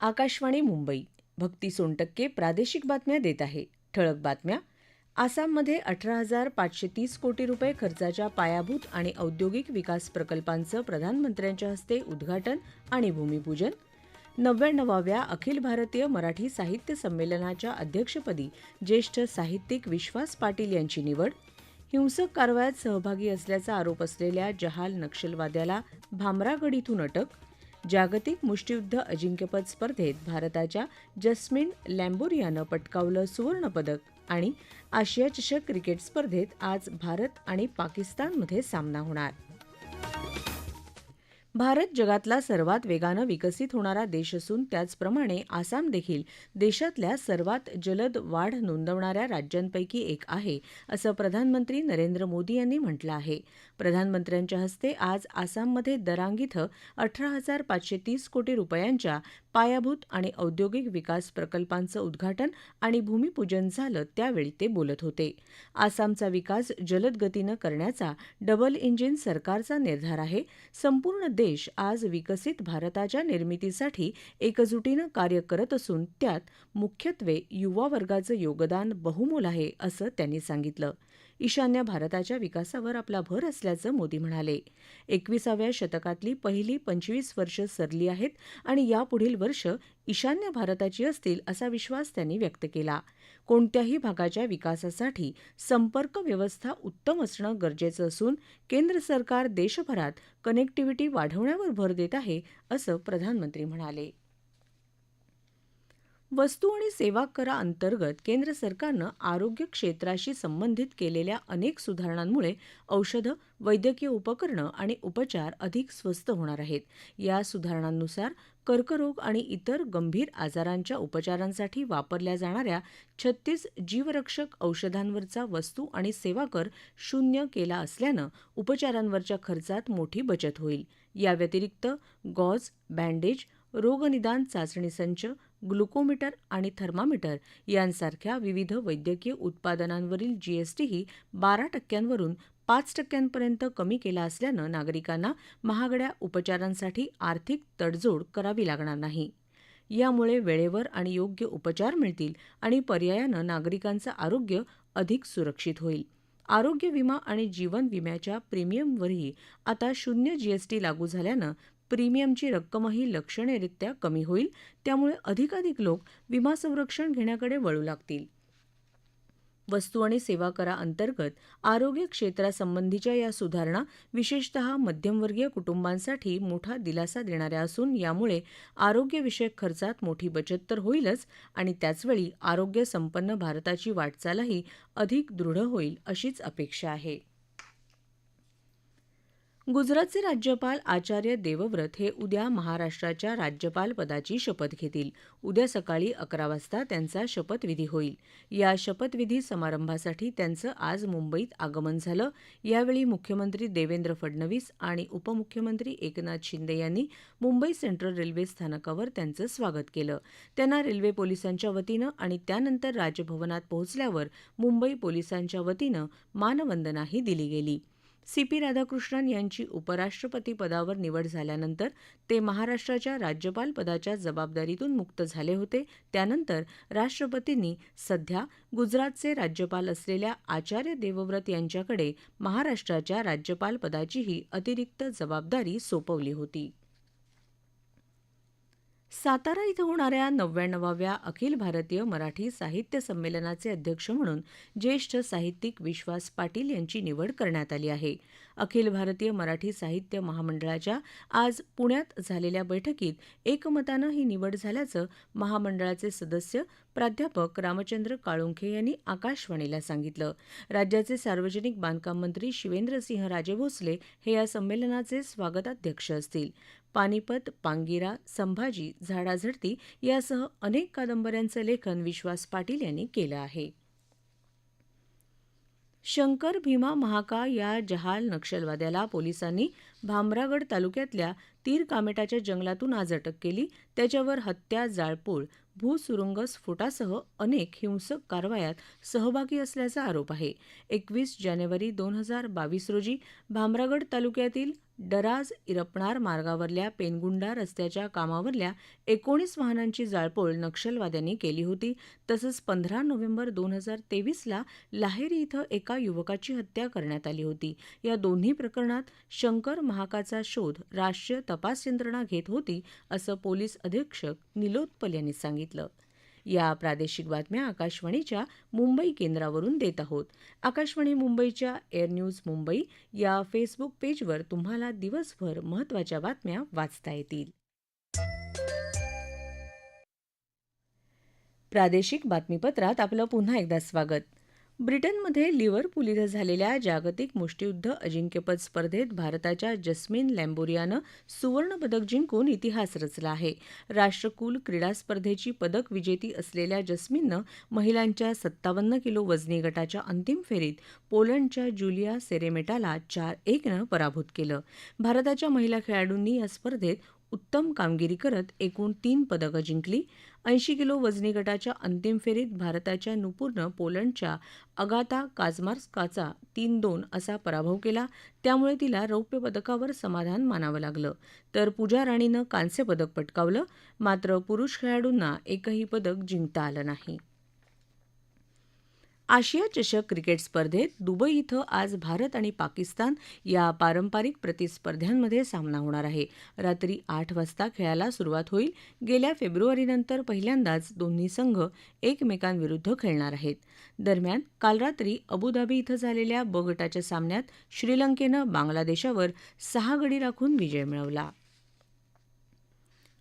आकाशवाणी मुंबई. भक्ती सोनटक्के प्रादेशिक बातम्या देत आहे. ठळक बातम्या. आसाममध्ये अठरा हजार पाचशे तीस कोटी रुपये खर्चाच्या पायाभूत आणि औद्योगिक विकास प्रकल्पांचं प्रधानमंत्र्यांच्या हस्ते उद्घाटन आणि भूमिपूजन. नव्याण्णवाव्या अखिल भारतीय मराठी साहित्य संमेलनाच्या अध्यक्षपदी ज्येष्ठ साहित्यिक विश्वास पाटील यांची निवड. हिंसक कारवायात सहभागी असल्याचा आरोप असलेल्या जहाल नक्षलवाद्याला भामरागड इथून अटक. जागतिक मुष्टियुद्ध अजिंक्यपद स्पर्धेत भारताच्या जस्मिन लॅम्बोरियानं पटकावलं सुवर्णपदक आणि आशिया चषक क्रिकेट स्पर्धेत आज भारत आणि पाकिस्तानमध्ये सामना होणार. भारत जगातला सर्वात वेगानं विकसित होणारा देश असून त्याचप्रमाणे आसाम देखील देशातल्या सर्वात जलद वाढ नोंदवणाऱ्या राज्यांपैकी एक आहे असं प्रधानमंत्री नरेंद्र मोदी यांनी म्हटलं आहे. प्रधानमंत्र्यांच्या हस्ते आज आसाममध्ये दरांग इथं अठरा हजार पाचशे तीस कोटी रुपयांच्या पायाभूत आणि औद्योगिक विकास प्रकल्पांचं उद्घाटन आणि भूमिपूजन झालं त्यावेळी ते बोलत होते. आसामचा विकास जलदगतीनं करण्याचा डबल इंजिन सरकारचा निर्धार आहे. संपूर्ण देश आज विकसित भारताच्या निर्मितीसाठी एकजुटीनं कार्य करत असून त्यात मुख्यत्वे युवा वर्गाचं योगदान बहुमोल आहे असं त्यांनी सांगितलं. ईशान्य भारताच्या विकासावर आपला भर असल्याचं मोदी म्हणाले. एकविसाव्या शतकातली पहिली पंचवीस वर्ष सरली आहेत आणि यापुढील वर्ष ईशान्य भारताची असतील असा विश्वास त्यांनी व्यक्त केला. कोणत्याही भागाच्या विकासासाठी संपर्क व्यवस्था उत्तम असणं गरजेचं असून केंद्र सरकार देशभरात कनेक्टिव्हिटी वाढवण्यावर भर देत आहे असं प्रधानमंत्री म्हणाले. वस्तू आणि सेवा करा अंतर्गत केंद्र सरकारनं आरोग्य क्षेत्राशी संबंधित केलेल्या अनेक सुधारणांमुळे औषधं वैद्यकीय उपकरणं आणि उपचार अधिक स्वस्त होणार आहेत. या सुधारणांनुसार कर्करोग आणि इतर गंभीर आजारांच्या उपचारांसाठी वापरल्या जाणाऱ्या छत्तीस जीवरक्षक औषधांवरचा वस्तू आणि सेवा कर शून्य केला असल्यानं उपचारांवरच्या खर्चात मोठी बचत होईल. या व्यतिरिक्त गॉज बँडेज रोगनिदान चाचणी संच ग्लुकोमीटर आणि थर्मामीटर यांसारख्या विविध वैद्यकीय उत्पादनांवरील जीएसटीही बारा टक्क्यांवरून पाच टक्क्यांपर्यंत कमी केला असल्यानं नागरिकांना महागड्या उपचारांसाठी आर्थिक तडजोड करावी लागणार नाही. यामुळे वेळेवर आणि योग्य उपचार मिळतील आणि पर्यायानं नागरिकांचं आरोग्य अधिक सुरक्षित होईल. आरोग्य विमा आणि जीवन विम्याच्या प्रीमियमवरही आता शून्य जीएसटी लागू झाल्यानं प्रीमियमची रक्कमही लक्षणीयरित्या कमी होईल त्यामुळे अधिकाधिक लोक विमा संरक्षण घेण्याकडे वळू लागतील. वस्तू आणि सेवा कराअंतर्गत आरोग्य क्षेत्रासंबंधीच्या या सुधारणा विशेषतः मध्यमवर्गीय कुटुंबांसाठी मोठा दिलासा देणाऱ्या असून यामुळे आरोग्यविषयक खर्चात मोठी बचत तर होईलच आणि त्याचवेळी आरोग्य संपन्न भारताची वाटचालही अधिक दृढ होईल अशीच अपेक्षा आहे. गुजरातचे राज्यपाल आचार्य देवव्रत हे उद्या महाराष्ट्राच्या राज्यपालपदाची शपथ घेतील. उद्या सकाळी अकरा वाजता त्यांचा शपथविधी होईल. या शपथविधी समारंभासाठी त्यांचं आज मुंबईत आगमन झालं. यावेळी मुख्यमंत्री देवेंद्र फडणवीस आणि उपमुख्यमंत्री एकनाथ शिंदे यांनी मुंबई सेंट्रल रेल्वे स्थानकावर त्यांचं स्वागत केलं. त्यांना रेल्वे पोलिसांच्या वतीनं आणि त्यानंतर राजभवनात पोहोचल्यावर मुंबई पोलिसांच्या वतीनं मानवंदनाही दिली गेली. सी पी राधाकृष्णन यांची उपराष्ट्रपती पदावर निवड झाल्यानंतर ते महाराष्ट्राच्या राज्यपालपदाच्या जबाबदारीतून मुक्त झाले होते. त्यानंतर राष्ट्रपतींनी सध्या गुजरातचे राज्यपाल असलेल्या आचार्य देवव्रत यांच्याकडे महाराष्ट्राच्या राज्यपालपदाचीही अतिरिक्त जबाबदारी सोपवली होती. सातारा इथं होणाऱ्या नव्याण्णवाव्या अखिल भारतीय मराठी साहित्य संमेलनाचे अध्यक्ष म्हणून ज्येष्ठ साहित्यिक विश्वास पाटील यांची निवड करण्यात आली आहे. अखिल भारतीय मराठी साहित्य महामंडळाच्या आज पुण्यात झालेल्या बैठकीत एकमतानं ही निवड झाल्याचं महामंडळाचे सदस्य प्राध्यापक रामचंद्र काळुंखे यांनी आकाशवाणीला सांगितलं. राज्याचे सार्वजनिक बांधकाम मंत्री शिवेंद्रसिंह राजे भोसले हे या संमेलनाचे स्वागताध्यक्ष असतील. पानिपत पांगिरा संभाजी झाडाझडती यासह अनेक कादंबऱ्यांचं लेखन विश्वास पाटील यांनी केलं आहे. शंकर भीमा महाका या जहाल नक्षलवाद्याला पोलिसांनी भामरागड तालुक्यातल्या तीर कामेटाच्या जंगलातून आज अटक केली. त्याच्यावर हत्या जाळपोळ भूसुरुंग स्फोटासह अनेक हिंसक कारवायात सहभागी असल्याचा आरोप आहे. एकवीस जानेवारी दोन हजार बावीस रोजी भामरागड तालुक्यातील डराज इरपणार मार्गावरल्या पेनगुंडा रस्त्याच्या कामावरल्या एकोणीस वाहनांची जाळपोळ नक्षलवाद्यांनी केली होती. तसंच पंधरा नोव्हेंबर दोन हजार तेवीसला लाहेरी इथं एका युवकाची हत्या करण्यात आली होती. या दोन्ही प्रकरणात शंकर महाकाचा शोध राष्ट्रीय तपास यंत्रणा घेत होती असं पोलीस अधीक्षक निलोत्पल यांनी सांगितलं. या प्रादेशिक बातम्या आकाशवाणीच्या मुंबई केंद्रावरून देत आहोत. आकाशवाणी मुंबईच्या एअर न्यूज मुंबई या फेसबुक पेजवर तुम्हाला दिवसभर महत्त्वाच्या बातम्या वाचता येतील. प्रादेशिक बातमीपत्रात आपलं पुन्हा एकदा स्वागत. ब्रिटनमध्ये लिव्हरपूल इथं झालेल्या जागतिक मुष्टियुद्ध अजिंक्यपद स्पर्धेत भारताच्या जस्मिन लॅम्बोरियानं सुवर्णपदक जिंकून इतिहास रचला आहे. राष्ट्रकुल क्रीडा स्पर्धेची पदक विजेती असलेल्या जस्मिननं महिलांच्या सत्तावन्न किलो वजनी गटाच्या अंतिम फेरीत पोलंडच्या जुलिया सेरेमेटाला चार एकनं पराभूत केलं. भारताच्या महिला खेळाडूंनी या स्पर्धेत उत्तम कामगिरी करत एकूण तीन पदकं जिंकली. ऐंशी किलो वजनी गटाच्या अंतिम फेरीत भारताच्या नुपूरनं पोलंडच्या अगाता काझमार्स्काचा तीन दोन असा पराभव केला. त्यामुळे तिला रौप्य पदकावर समाधान मानावं लागलं. तर पूजा राणीनं कांस्य पदक पटकावलं. मात्र पुरुष खेळाडूंना एकही पदक जिंकता आलं नाही. आशिया चषक क्रिकेट स्पर्धेत दुबई इथं आज भारत आणि पाकिस्तान या पारंपरिक प्रतिस्पर्ध्यांमध्ये सामना होणार आहे. रात्री आठ वाजता खेळाला सुरुवात होईल. गेल्या फेब्रुवारीनंतर पहिल्यांदाच दोन्ही संघ एकमेकांविरुद्ध खेळणार आहेत. दरम्यान काल रात्री अबुधाबी इथं झालेल्या ब गटाच्या सामन्यात श्रीलंकेनं बांगलादेशावर सहा गडी राखून विजय मिळवला.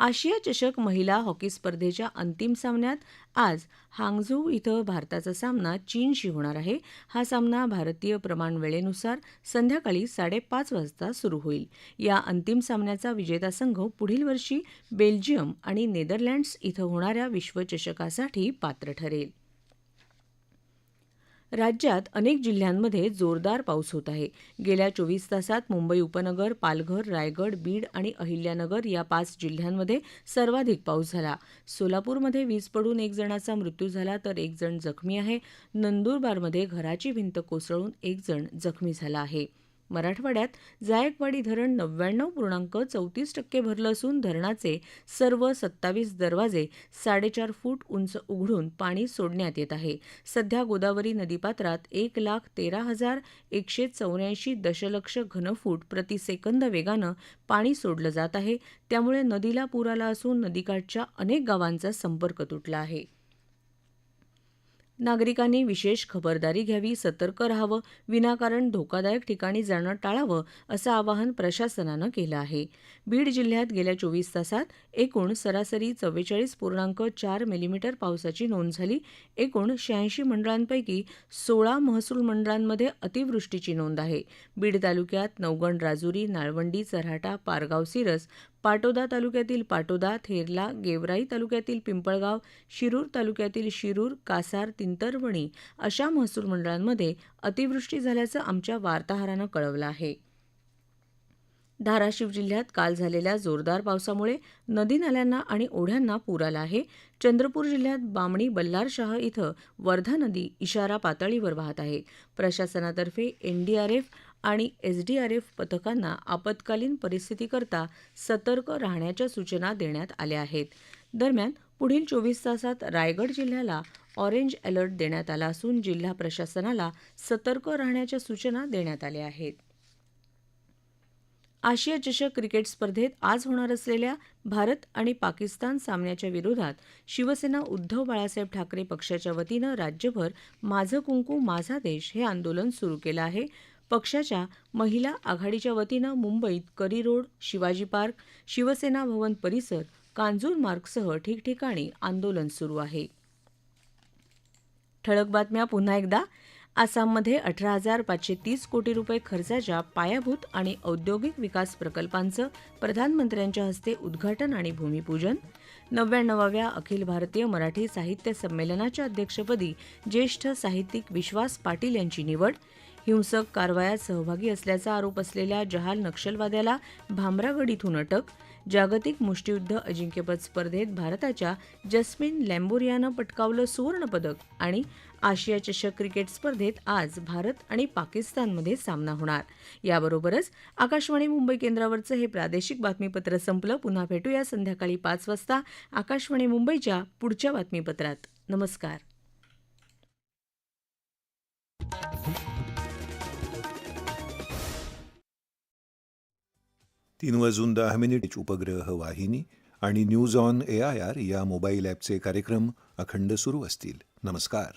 आशिया चषक महिला हॉकी स्पर्धेच्या अंतिम सामन्यात आज हांगझू इथं भारताचा सामना चीनशी होणार आहे. हा सामना भारतीय प्रमाण वेळेनुसार संध्याकाळी साडेपाच वाजता सुरू होईल. या अंतिम सामन्याचा विजेता संघ पुढील वर्षी बेल्जियम आणि नेदरलँड्स इथं होणाऱ्या विश्वचषकासाठी पात्र ठरेल. राज्यात अनेक जिल्ह्यांमध्ये जोरदार पाऊस होत आहे. गेल्या चोवीस तासात मुंबई उपनगर पालघर रायगड बीड आणि अहिल्यानगर या पाच जिल्ह्यांमध्ये सर्वाधिक पाऊस झाला. सोलापूरमध्ये वीज पडून एक जणाचा मृत्यू झाला तर एक जण जखमी आहे. नंदुरबारमध्ये घराची भिंत कोसळून एक जण जखमी झाला आहे. मराठवाड्यात जायकवाडी धरण नव्याण्णव पूर्णांक चौतीस टक्के भरलं असून धरणाचे सर्व सत्तावीस दरवाजे साडेचार फूट उंच उघडून पाणी सोडण्यात येत आहे. सध्या गोदावरी नदीपात्रात एक लाख तेरा हजार एकशे चौऱ्याऐंशी दशलक्ष घनफूट प्रतिसेकंद वेगानं पाणी सोडलं जात आहे. त्यामुळे नदीला पूर आला असून नदीकाठच्या अनेक गावांचा संपर्क तुटला आहे. नागरिकांनी विशेष खबरदारी घ्यावी सतर्क राहावं विनाकारण धोकादायक ठिकाणी जाणं टाळावं असं आवाहन प्रशासनानं केलं आहे. बीड जिल्ह्यात गेल्या चोवीस तासात एकूण सरासरी चव्वेचाळीस पूर्णांक चार मिलीमीटर पावसाची नोंद झाली. एकूण शहाऐंशी मंडळांपैकी सोळा महसूल मंडळांमध्ये अतिवृष्टीची नोंद आहे. बीड तालुक्यात नवगण राजुरी नाळवंडी चऱ्हाटा पारगाव सिरस पाटोदा तालुक्यातील पाटोदा थेरला गेवराई तालुक्यातील पिंपळगाव शिरूर तालुक्यातील शिरूर कासार तिंतरवणी अशा महसूल मंडळांमध्ये अतिवृष्टी झाल्याचं आमच्या वार्ताहरानं कळवलं आहे. धाराशिव जिल्ह्यात काल झालेल्या जोरदार पावसामुळे नदी नाल्यांना आणि ओढ्यांना पूर आला आहे. चंद्रपूर जिल्ह्यात बामणी बल्लारशाह इथं वर्धा नदी इशारा पातळीवर वाहत आहे. प्रशासनातर्फे एनडीआरएफ आणि एसडीआरएफ पथकांना आपत्कालीन परिस्थितीकरता सतर्क राहण्याच्या सूचना देण्यात आल्या आहेत. दरम्यान पुढील चोवीस तासात रायगड जिल्ह्याला ऑरेंज अलर्ट देण्यात आला असून जिल्हा प्रशासनाला सतर्क राहण्याच्या सूचना देण्यात आल्या आहेत. आशिया चषक क्रिकेट स्पर्धेत आज होणार असलेल्या भारत आणि पाकिस्तान सामन्याच्या विरोधात शिवसेना उद्धव बाळासाहेब ठाकरे पक्षाच्या वतीनं राज्यभर माझं कुंकू माझा देश हे आंदोलन सुरू केलं आहे. पक्षाच्या महिला आघाडीच्या वतीनं मुंबईत करी रोड शिवाजी पार्क शिवसेना भवन परिसर कांजूर मार्गसह ठिकठिकाणी आंदोलन सुरू आहे. ठळक बातम्या पुन्हा एकदा. आसाममध्ये अठरा हजार पाचशे तीस कोटी रुपये खर्चाच्या पायाभूत आणि औद्योगिक विकास प्रकल्पांचं प्रधानमंत्र्यांच्या हस्ते उद्घाटन आणि भूमिपूजन. नव्याण्णवाव्या अखिल भारतीय मराठी साहित्य संमेलनाच्या अध्यक्षपदी ज्येष्ठ साहित्यिक विश्वास पाटील यांची निवड. हिंसक कारवायात सहभागी असल्याचा आरोप असलेल्या जहाल नक्षलवाद्याला भामरागड इथून अटक जागतिक मुष्टियुद्ध अजिंक्यपद स्पर्धेत भारताच्या जस्मिन लॅम्बोरियानं पटकावलं सुवर्णपदक आणि आशिया चषक क्रिकेट स्पर्धेत आज भारत आणि पाकिस्तानमध्ये सामना होणार. याबरोबरच आकाशवाणी मुंबई केंद्रावरचं हे प्रादेशिक बातमीपत्र संपलं. पुन्हा भेटूया संध्याकाळी पाच वाजता आकाशवाणी मुंबईच्या पुढच्या बातमीपत्रात. नमस्कार. तीन वाजून दहा मिनिट उपग्रह वाहिनी आणि news on A I R या मोबाईल ॲपचे कार्यक्रम अखंड सुरू असतील. नमस्कार.